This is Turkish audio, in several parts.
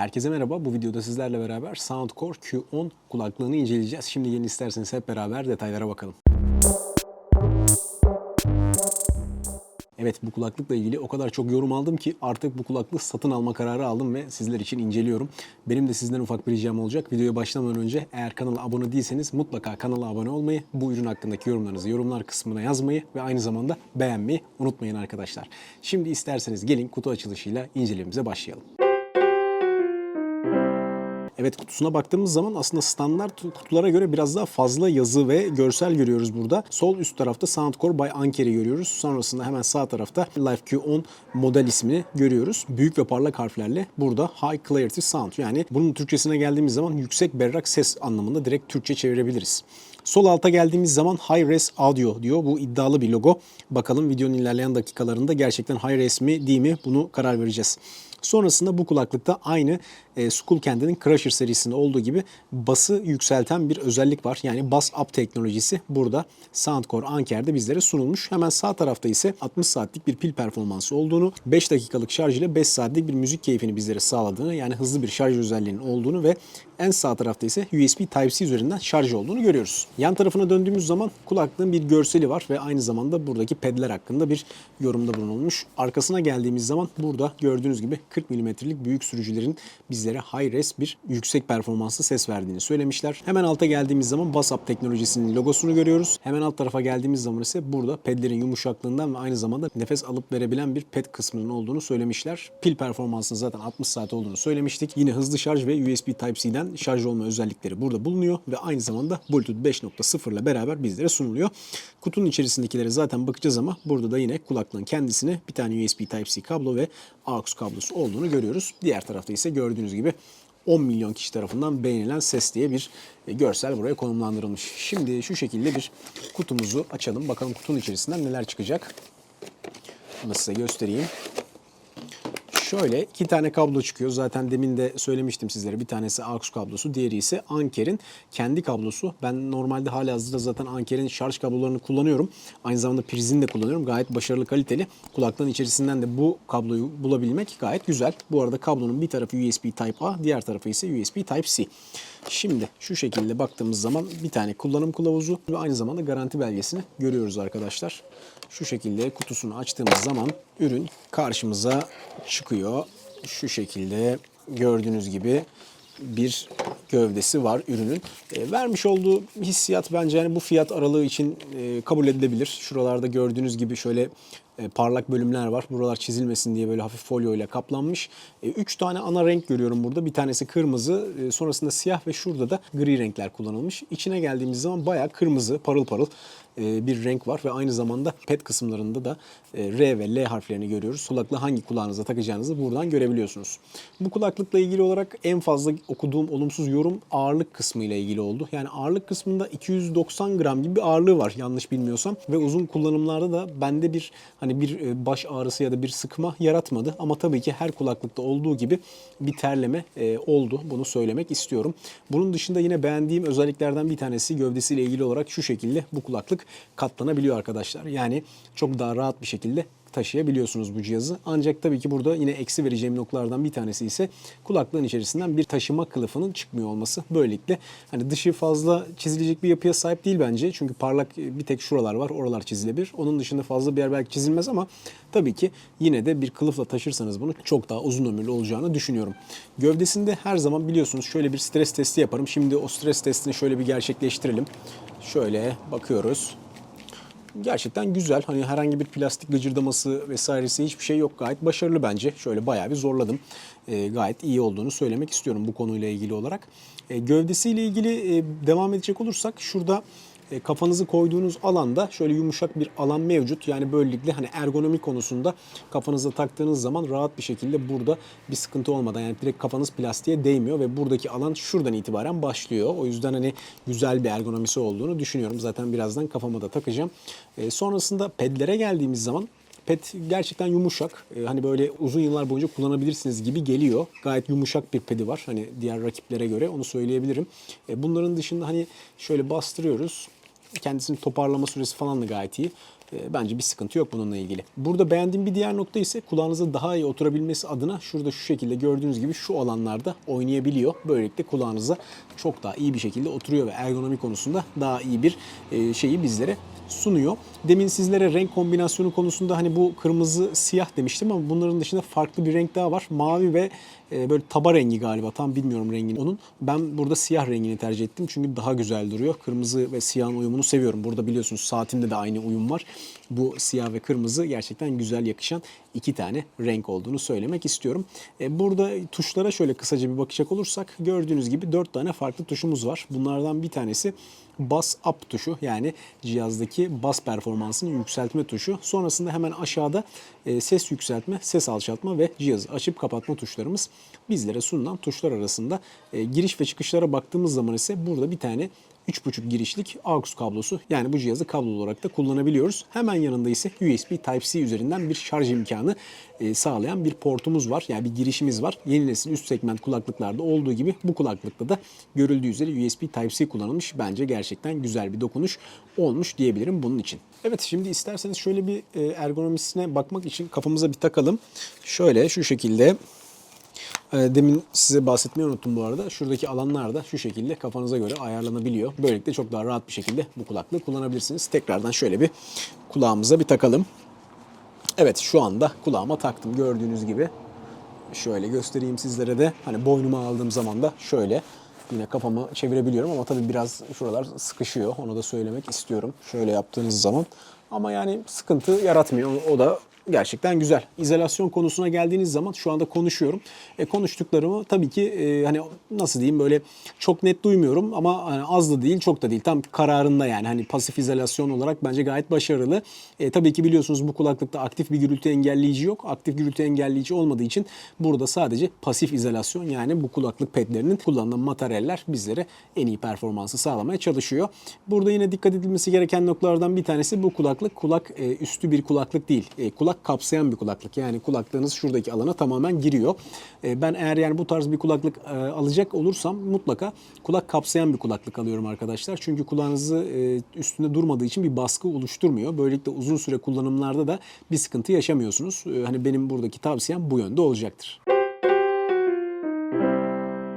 Herkese merhaba. Bu videoda sizlerle beraber Soundcore Q10 kulaklığını inceleyeceğiz. Şimdi yeni isterseniz hep beraber detaylara bakalım. Evet bu kulaklıkla ilgili o kadar çok yorum aldım ki artık bu kulaklığı satın alma kararı aldım ve sizler için inceliyorum. Benim de sizden ufak bir ricam olacak. Videoya başlamadan önce eğer kanala abone değilseniz mutlaka kanala abone olmayı, bu ürün hakkındaki yorumlarınızı yorumlar kısmına yazmayı ve aynı zamanda beğenmeyi unutmayın arkadaşlar. Şimdi isterseniz gelin kutu açılışıyla incelememize başlayalım. Evet kutusuna baktığımız zaman aslında standart kutulara göre biraz daha fazla yazı ve görsel görüyoruz burada. Sol üst tarafta Soundcore by Anker'i görüyoruz. Sonrasında hemen sağ tarafta Life Q10 model ismini görüyoruz. Büyük ve parlak harflerle burada High Clarity Sound yani bunun Türkçesine geldiğimiz zaman yüksek berrak ses anlamında direkt Türkçe çevirebiliriz. Sol alta geldiğimiz zaman High Res Audio diyor. Bu iddialı bir logo. Bakalım videonun ilerleyen dakikalarında gerçekten High Res mi değil mi bunu karar vereceğiz. Sonrasında bu kulaklıkta aynı e, Skullcandy'nin Crusher serisinde olduğu gibi bası yükselten bir özellik var. Yani bas up teknolojisi burada Soundcore Anker'de bizlere sunulmuş. Hemen sağ tarafta ise 60 saatlik bir pil performansı olduğunu, 5 dakikalık şarj ile 5 saatlik bir müzik keyfini bizlere sağladığını yani hızlı bir şarj özelliğinin olduğunu ve en sağ tarafta ise USB Type-C üzerinden şarj olduğunu görüyoruz. Yan tarafına döndüğümüz zaman kulaklığın bir görseli var ve aynı zamanda buradaki pedler hakkında bir yorumda bulunulmuş. Arkasına geldiğimiz zaman burada gördüğünüz gibi 40 mm'lik büyük sürücülerin bizlere high res bir yüksek performanslı ses verdiğini söylemişler. Hemen alta geldiğimiz zaman Bass-Up teknolojisinin logosunu görüyoruz. Hemen alt tarafa geldiğimiz zaman ise burada pedlerin yumuşaklığından ve aynı zamanda nefes alıp verebilen bir ped kısmının olduğunu söylemişler. Pil performansının zaten 60 saat olduğunu söylemiştik. Yine hızlı şarj ve USB Type-C'den şarj olma özellikleri burada bulunuyor ve aynı zamanda Bluetooth 5.0 ile beraber bizlere sunuluyor. Kutunun içerisindekilere zaten bakacağız ama burada da yine kulaklığın kendisine bir tane USB Type-C kablo ve AUX kablosu olduğunu görüyoruz. Diğer tarafta ise gördüğünüz gibi 10 milyon kişi tarafından beğenilen ses diye bir e, görsel buraya konumlandırılmış. Şimdi şu şekilde bir kutumuzu açalım. Bakalım kutunun içerisinden neler çıkacak. Bunu size göstereyim. Şöyle iki tane kablo çıkıyor. Zaten demin de söylemiştim sizlere. Bir tanesi AUX kablosu, diğeri ise Anker'in kendi kablosu. Ben normalde hala hazırda zaten Anker'in şarj kablolarını kullanıyorum. Aynı zamanda prizini de kullanıyorum. Gayet başarılı, kaliteli. Kulaklığın içerisinden de bu kabloyu bulabilmek gayet güzel. Bu arada kablonun bir tarafı USB Type-A, diğer tarafı ise USB Type-C. Şimdi şu şekilde baktığımız zaman bir tane kullanım kılavuzu ve aynı zamanda garanti belgesini görüyoruz arkadaşlar. Şu şekilde kutusunu açtığımız zaman ürün karşımıza çıkıyor. Şu şekilde gördüğünüz gibi bir gövdesi var ürünün. E, vermiş olduğu hissiyat bence yani bu fiyat aralığı için e, kabul edilebilir. Şuralarda gördüğünüz gibi şöyle e, parlak bölümler var. Buralar çizilmesin diye böyle hafif folyo ile kaplanmış. 3 tane ana renk görüyorum burada. Bir tanesi kırmızı, e, sonrasında siyah ve şurada da gri renkler kullanılmış. İçine geldiğimiz zaman bayağı kırmızı, parıl parıl e, bir renk var ve aynı zamanda pet kısımlarında da e, R ve L harflerini görüyoruz. Kulaklığı hangi kulağınıza takacağınızı buradan görebiliyorsunuz. Bu kulaklıkla ilgili olarak en fazla okuduğum olumsuz yorum ağırlık kısmı ile ilgili oldu. Yani ağırlık kısmında 290 gram gibi bir ağırlığı var yanlış bilmiyorsam ve uzun kullanımlarda da bende bir hani bir e, baş ağrısı ya da bir sıkma yaratmadı ama tabii ki her kulaklıkta olduğu gibi bir terleme oldu. Bunu söylemek istiyorum. Bunun dışında yine beğendiğim özelliklerden bir tanesi gövdesiyle ilgili olarak şu şekilde bu kulaklık katlanabiliyor arkadaşlar. Yani çok daha rahat bir şekilde taşıyabiliyorsunuz bu cihazı. Ancak tabii ki burada yine eksi vereceğim noktalardan bir tanesi ise kulaklığın içerisinden bir taşıma kılıfının çıkmıyor olması. Böylelikle hani dışı fazla çizilecek bir yapıya sahip değil bence. Çünkü parlak bir tek şuralar var. Oralar çizilebilir. Onun dışında fazla bir yer belki çizilmez ama tabii ki yine de bir kılıfla taşırsanız bunu çok daha uzun ömürlü olacağını düşünüyorum. Gövdesinde her zaman biliyorsunuz şöyle bir stres testi yaparım. Şimdi o stres testini şöyle bir gerçekleştirelim. Şöyle bakıyoruz gerçekten güzel. Hani herhangi bir plastik gıcırdaması vesairesi hiçbir şey yok. Gayet başarılı bence. Şöyle bayağı bir zorladım. E, gayet iyi olduğunu söylemek istiyorum bu konuyla ilgili olarak. E, gövdesiyle ilgili e, devam edecek olursak şurada e, kafanızı koyduğunuz alanda şöyle yumuşak bir alan mevcut. Yani böylelikle hani ergonomi konusunda kafanıza taktığınız zaman rahat bir şekilde burada bir sıkıntı olmadan yani direkt kafanız plastiğe değmiyor ve buradaki alan şuradan itibaren başlıyor. O yüzden hani güzel bir ergonomisi olduğunu düşünüyorum. Zaten birazdan kafama da takacağım. E, sonrasında pedlere geldiğimiz zaman Pet gerçekten yumuşak. Ee, hani böyle uzun yıllar boyunca kullanabilirsiniz gibi geliyor. Gayet yumuşak bir pedi var. Hani diğer rakiplere göre onu söyleyebilirim. Ee, bunların dışında hani şöyle bastırıyoruz. Kendisini toparlama süresi falan da gayet iyi. e, bence bir sıkıntı yok bununla ilgili. Burada beğendiğim bir diğer nokta ise kulağınıza daha iyi oturabilmesi adına şurada şu şekilde gördüğünüz gibi şu alanlarda oynayabiliyor. Böylelikle kulağınıza çok daha iyi bir şekilde oturuyor ve ergonomi konusunda daha iyi bir e, şeyi bizlere sunuyor. Demin sizlere renk kombinasyonu konusunda hani bu kırmızı siyah demiştim ama bunların dışında farklı bir renk daha var. Mavi ve e, böyle taba rengi galiba tam bilmiyorum rengini onun. Ben burada siyah rengini tercih ettim çünkü daha güzel duruyor. Kırmızı ve siyahın uyumunu seviyorum. Burada biliyorsunuz saatimde de aynı uyum var. Bu siyah ve kırmızı gerçekten güzel yakışan iki tane renk olduğunu söylemek istiyorum. E, burada tuşlara şöyle kısaca bir bakacak olursak gördüğünüz gibi dört tane farklı tuşumuz var. Bunlardan bir tanesi bas up tuşu yani cihazdaki bas performansını yükseltme tuşu. Sonrasında hemen aşağıda e, ses yükseltme, ses alçaltma ve cihazı açıp kapatma tuşlarımız bizlere sunulan tuşlar arasında. E, giriş ve çıkışlara baktığımız zaman ise burada bir tane 3.5 girişlik AUX kablosu yani bu cihazı kablo olarak da kullanabiliyoruz. Hemen yanında ise USB Type-C üzerinden bir şarj imkanı e, sağlayan bir portumuz var. Yani bir girişimiz var. Yeni nesil üst segment kulaklıklarda olduğu gibi bu kulaklıkta da görüldüğü üzere USB Type-C kullanılmış. Bence gerçekten güzel bir dokunuş olmuş diyebilirim bunun için. Evet şimdi isterseniz şöyle bir e, ergonomisine bakmak için kafamıza bir takalım. Şöyle şu şekilde Demin size bahsetmeyi unuttum bu arada. Şuradaki alanlar da şu şekilde kafanıza göre ayarlanabiliyor. Böylelikle çok daha rahat bir şekilde bu kulaklığı kullanabilirsiniz. Tekrardan şöyle bir kulağımıza bir takalım. Evet şu anda kulağıma taktım gördüğünüz gibi. Şöyle göstereyim sizlere de. Hani boynuma aldığım zaman da şöyle yine kafamı çevirebiliyorum ama tabii biraz şuralar sıkışıyor. Onu da söylemek istiyorum. Şöyle yaptığınız zaman. Ama yani sıkıntı yaratmıyor. O da gerçekten güzel. İzolasyon konusuna geldiğiniz zaman şu anda konuşuyorum. E, konuştuklarımı tabii ki e, hani nasıl diyeyim böyle çok net duymuyorum ama hani az da değil çok da değil. Tam kararında yani hani pasif izolasyon olarak bence gayet başarılı. E, tabii ki biliyorsunuz bu kulaklıkta aktif bir gürültü engelleyici yok. Aktif gürültü engelleyici olmadığı için burada sadece pasif izolasyon yani bu kulaklık pedlerinin kullanılan materyaller bizlere en iyi performansı sağlamaya çalışıyor. Burada yine dikkat edilmesi gereken noktalardan bir tanesi bu kulaklık kulak e, üstü bir kulaklık değil. E, kulak kapsayan bir kulaklık. Yani kulaklığınız şuradaki alana tamamen giriyor. E, ben eğer yani bu tarz bir kulaklık e, alacak olursam mutlaka kulak kapsayan bir kulaklık alıyorum arkadaşlar. Çünkü kulağınızı e, üstünde durmadığı için bir baskı oluşturmuyor. Böylelikle uzun süre kullanımlarda da bir sıkıntı yaşamıyorsunuz. E, hani benim buradaki tavsiyem bu yönde olacaktır.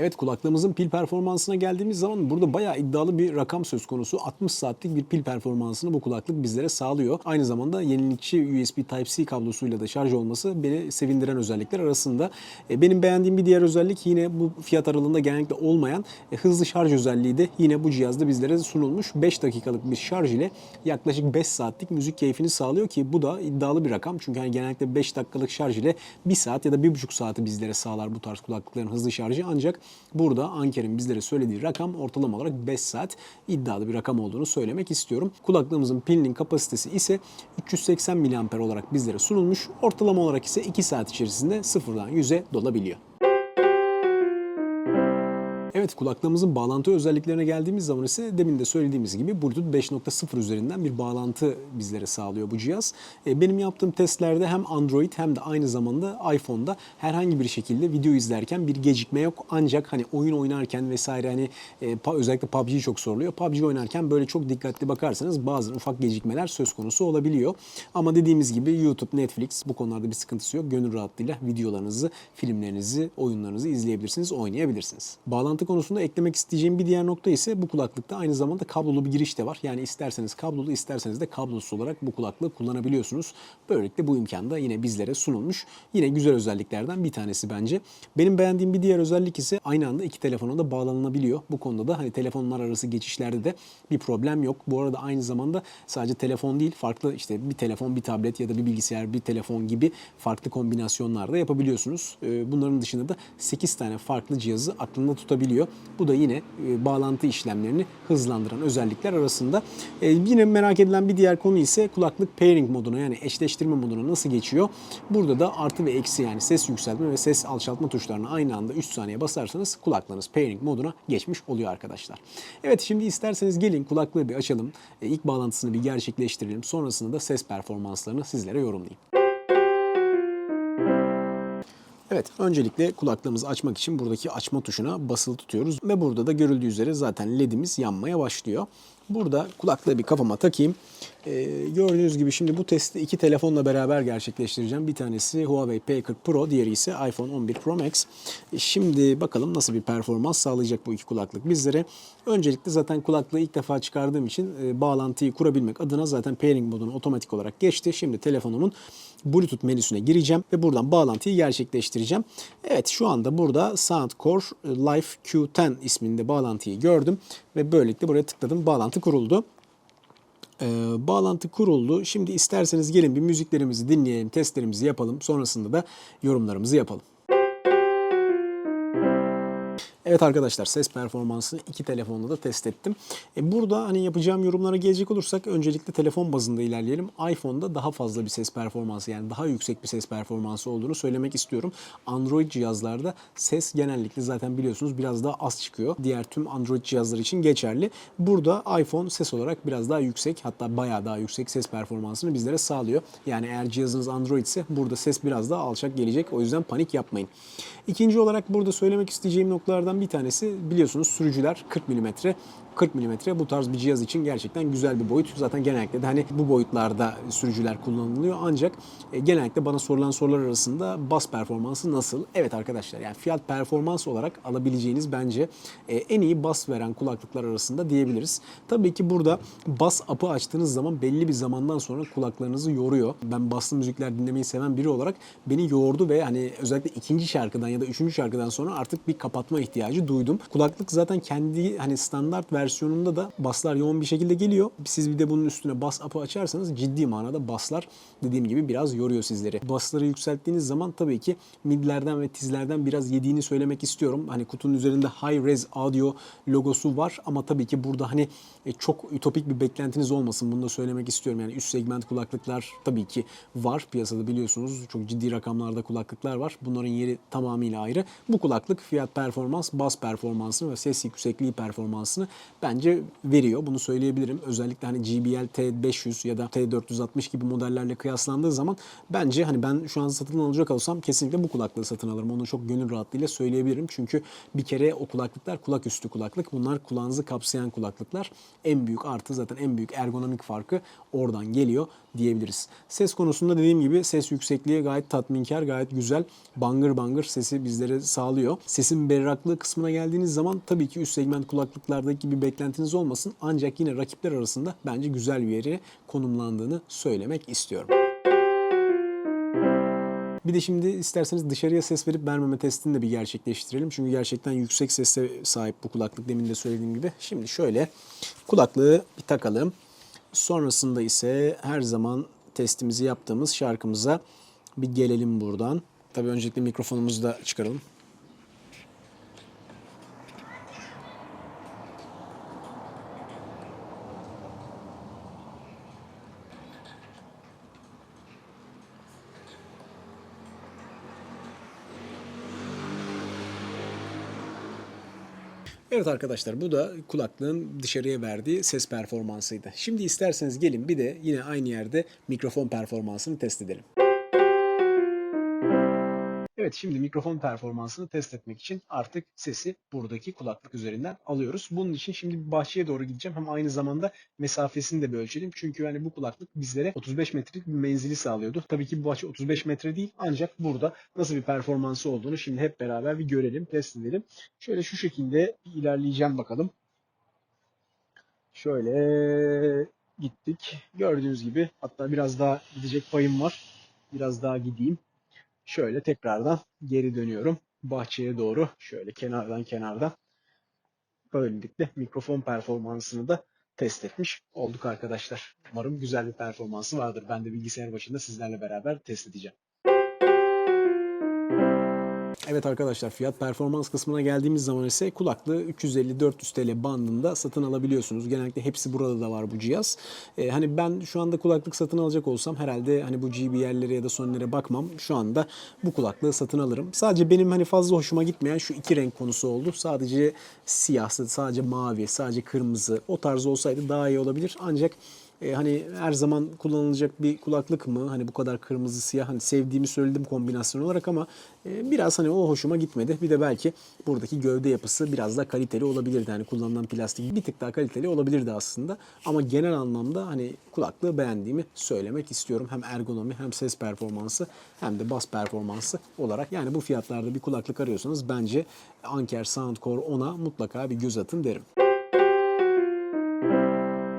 Evet kulaklığımızın pil performansına geldiğimiz zaman burada bayağı iddialı bir rakam söz konusu. 60 saatlik bir pil performansını bu kulaklık bizlere sağlıyor. Aynı zamanda yenilikçi USB Type-C kablosuyla da şarj olması beni sevindiren özellikler arasında. E, Benim beğendiğim bir diğer özellik yine bu fiyat aralığında genellikle olmayan e, hızlı şarj özelliği de yine bu cihazda bizlere sunulmuş. 5 dakikalık bir şarj ile yaklaşık 5 saatlik müzik keyfini sağlıyor ki bu da iddialı bir rakam. Çünkü hani genellikle 5 dakikalık şarj ile 1 saat ya da 1,5 saati bizlere sağlar bu tarz kulaklıkların hızlı şarjı. Ancak Burada Anker'in bizlere söylediği rakam ortalama olarak 5 saat iddialı bir rakam olduğunu söylemek istiyorum. Kulaklığımızın pilinin kapasitesi ise 380 mAh olarak bizlere sunulmuş. Ortalama olarak ise 2 saat içerisinde sıfırdan 100'e dolabiliyor. Evet kulaklığımızın bağlantı özelliklerine geldiğimiz zaman ise demin de söylediğimiz gibi Bluetooth 5.0 üzerinden bir bağlantı bizlere sağlıyor bu cihaz. E, Benim yaptığım testlerde hem Android hem de aynı zamanda iPhone'da herhangi bir şekilde video izlerken bir gecikme yok. Ancak hani oyun oynarken vesaire hani e, özellikle PUBG çok soruluyor. PUBG oynarken böyle çok dikkatli bakarsanız bazen ufak gecikmeler söz konusu olabiliyor. Ama dediğimiz gibi YouTube, Netflix bu konularda bir sıkıntısı yok. Gönül rahatlığıyla videolarınızı, filmlerinizi, oyunlarınızı izleyebilirsiniz, oynayabilirsiniz. Bağlantı konusunda eklemek isteyeceğim bir diğer nokta ise bu kulaklıkta aynı zamanda kablolu bir giriş de var. Yani isterseniz kablolu isterseniz de kablosuz olarak bu kulaklığı kullanabiliyorsunuz. Böylelikle bu imkan da yine bizlere sunulmuş. Yine güzel özelliklerden bir tanesi bence. Benim beğendiğim bir diğer özellik ise aynı anda iki telefona da bağlanılabiliyor. Bu konuda da hani telefonlar arası geçişlerde de bir problem yok. Bu arada aynı zamanda sadece telefon değil farklı işte bir telefon, bir tablet ya da bir bilgisayar, bir telefon gibi farklı kombinasyonlarda yapabiliyorsunuz. Ee, Bunların dışında da 8 tane farklı cihazı aklında tutabiliyor. Bu da yine e, bağlantı işlemlerini hızlandıran özellikler arasında. E, Yine merak edilen bir diğer konu ise kulaklık pairing moduna yani eşleştirme moduna nasıl geçiyor? Burada da artı ve eksi yani ses yükseltme ve ses alçaltma tuşlarını aynı anda 3 saniye basarsanız kulaklığınız pairing moduna geçmiş oluyor arkadaşlar. Evet şimdi isterseniz gelin kulaklığı bir açalım. E, İlk bağlantısını bir gerçekleştirelim. Sonrasında da ses performanslarını sizlere yorumlayayım. Evet, öncelikle kulaklığımızı açmak için buradaki açma tuşuna basılı tutuyoruz ve burada da görüldüğü üzere zaten ledimiz yanmaya başlıyor. Burada kulaklığı bir kafama takayım. Ee, gördüğünüz gibi şimdi bu testi iki telefonla beraber gerçekleştireceğim. Bir tanesi Huawei P40 Pro, diğeri ise iPhone 11 Pro Max. E, Şimdi bakalım nasıl bir performans sağlayacak bu iki kulaklık bizlere. Öncelikle zaten kulaklığı ilk defa çıkardığım için e, bağlantıyı kurabilmek adına zaten pairing modunu otomatik olarak geçti. Şimdi telefonumun Bluetooth menüsüne gireceğim ve buradan bağlantıyı gerçekleştireceğim. Evet şu anda burada Soundcore Life Q10 isminde bağlantıyı gördüm ve böylelikle buraya tıkladım. Bağlantı kuruldu. Ee, bağlantı kuruldu. Şimdi isterseniz gelin bir müziklerimizi dinleyelim, testlerimizi yapalım. Sonrasında da yorumlarımızı yapalım. Evet arkadaşlar ses performansını iki telefonla da test ettim. E burada hani yapacağım yorumlara gelecek olursak öncelikle telefon bazında ilerleyelim. iPhone'da daha fazla bir ses performansı yani daha yüksek bir ses performansı olduğunu söylemek istiyorum. Android cihazlarda ses genellikle zaten biliyorsunuz biraz daha az çıkıyor. Diğer tüm Android cihazlar için geçerli. Burada iPhone ses olarak biraz daha yüksek hatta bayağı daha yüksek ses performansını bizlere sağlıyor. Yani eğer cihazınız Android ise burada ses biraz daha alçak gelecek. O yüzden panik yapmayın. İkinci olarak burada söylemek isteyeceğim noktalardan bir tanesi biliyorsunuz sürücüler 40 mm. 40 mm bu tarz bir cihaz için gerçekten güzel bir boyut. Zaten genellikle de hani bu boyutlarda sürücüler kullanılıyor. Ancak e, genellikle bana sorulan sorular arasında bas performansı nasıl? Evet arkadaşlar yani fiyat performans olarak alabileceğiniz bence e, en iyi bas veren kulaklıklar arasında diyebiliriz. Tabii ki burada bas apı açtığınız zaman belli bir zamandan sonra kulaklarınızı yoruyor. Ben baslı müzikler dinlemeyi seven biri olarak beni yordu ve hani özellikle ikinci şarkıdan ya da üçüncü şarkıdan sonra artık bir kapatma ihtiyacı duydum. Kulaklık zaten kendi hani standart versiyonunda da baslar yoğun bir şekilde geliyor. Siz bir de bunun üstüne bas apı açarsanız ciddi manada baslar dediğim gibi biraz yoruyor sizleri. Basları yükselttiğiniz zaman tabii ki midlerden ve tizlerden biraz yediğini söylemek istiyorum. Hani kutunun üzerinde high res audio logosu var ama tabii ki burada hani e, çok ütopik bir beklentiniz olmasın. Bunu da söylemek istiyorum. Yani üst segment kulaklıklar tabii ki var piyasada biliyorsunuz. Çok ciddi rakamlarda kulaklıklar var. Bunların yeri tamamıyla ayrı. Bu kulaklık fiyat performans, bas performansını ve ses yüksekliği performansını bence veriyor. Bunu söyleyebilirim. Özellikle hani JBL T500 ya da T460 gibi modellerle kıyaslandığı zaman bence hani ben şu an satın alacak olsam kesinlikle bu kulaklığı satın alırım. Onu çok gönül rahatlığıyla söyleyebilirim. Çünkü bir kere o kulaklıklar kulak üstü kulaklık. Bunlar kulağınızı kapsayan kulaklıklar. En büyük artı zaten en büyük ergonomik farkı oradan geliyor diyebiliriz. Ses konusunda dediğim gibi ses yüksekliği gayet tatminkar, gayet güzel. Bangır bangır sesi bizlere sağlıyor. Sesin berraklığı kısmına geldiğiniz zaman tabii ki üst segment kulaklıklardaki bir beklentiniz olmasın. Ancak yine rakipler arasında bence güzel bir yere konumlandığını söylemek istiyorum. Bir de şimdi isterseniz dışarıya ses verip vermeme testini de bir gerçekleştirelim. Çünkü gerçekten yüksek sese sahip bu kulaklık demin de söylediğim gibi. Şimdi şöyle kulaklığı bir takalım. Sonrasında ise her zaman testimizi yaptığımız şarkımıza bir gelelim buradan. Tabii öncelikle mikrofonumuzu da çıkaralım. Evet arkadaşlar bu da kulaklığın dışarıya verdiği ses performansıydı. Şimdi isterseniz gelin bir de yine aynı yerde mikrofon performansını test edelim. Evet şimdi mikrofon performansını test etmek için artık sesi buradaki kulaklık üzerinden alıyoruz. Bunun için şimdi bir bahçeye doğru gideceğim. Hem aynı zamanda mesafesini de bir ölçelim. Çünkü yani bu kulaklık bizlere 35 metrelik bir menzili sağlıyordu. Tabii ki bu bahçe 35 metre değil ancak burada nasıl bir performansı olduğunu şimdi hep beraber bir görelim, test edelim. Şöyle şu şekilde ilerleyeceğim bakalım. Şöyle gittik. Gördüğünüz gibi hatta biraz daha gidecek payım var. Biraz daha gideyim. Şöyle tekrardan geri dönüyorum. Bahçeye doğru şöyle kenardan kenardan. Böylelikle mikrofon performansını da test etmiş olduk arkadaşlar. Umarım güzel bir performansı vardır. Ben de bilgisayar başında sizlerle beraber test edeceğim. Evet arkadaşlar fiyat performans kısmına geldiğimiz zaman ise kulaklığı 350-400 TL bandında satın alabiliyorsunuz. Genellikle hepsi burada da var bu cihaz. Ee, hani ben şu anda kulaklık satın alacak olsam herhalde hani bu JBL'lere ya da Sony'lere bakmam. Şu anda bu kulaklığı satın alırım. Sadece benim hani fazla hoşuma gitmeyen şu iki renk konusu oldu. Sadece siyah, sadece mavi, sadece kırmızı o tarz olsaydı daha iyi olabilir. Ancak E, hani her zaman kullanılacak bir kulaklık mı? Hani bu kadar kırmızı siyah hani sevdiğimi söyledim kombinasyon olarak ama e, biraz hani o hoşuma gitmedi. Bir de belki buradaki gövde yapısı biraz daha kaliteli olabilirdi. Hani kullanılan plastik bir tık daha kaliteli olabilirdi aslında. Ama genel anlamda hani kulaklığı beğendiğimi söylemek istiyorum. Hem ergonomi hem ses performansı hem de bas performansı olarak. Yani bu fiyatlarda bir kulaklık arıyorsanız bence Anker Soundcore 10'a mutlaka bir göz atın derim.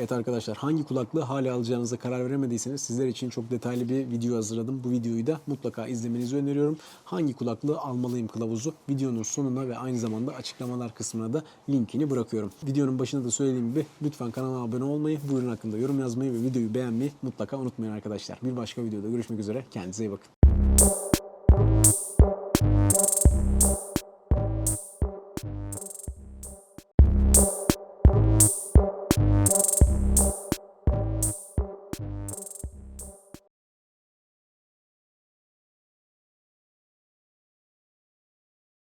Evet arkadaşlar hangi kulaklığı hala alacağınıza karar veremediyseniz sizler için çok detaylı bir video hazırladım. Bu videoyu da mutlaka izlemenizi öneriyorum. Hangi kulaklığı almalıyım kılavuzu videonun sonuna ve aynı zamanda açıklamalar kısmına da linkini bırakıyorum. Videonun başında da söylediğim gibi lütfen kanala abone olmayı, bu ürün hakkında yorum yazmayı ve videoyu beğenmeyi mutlaka unutmayın arkadaşlar. Bir başka videoda görüşmek üzere. Kendinize iyi bakın.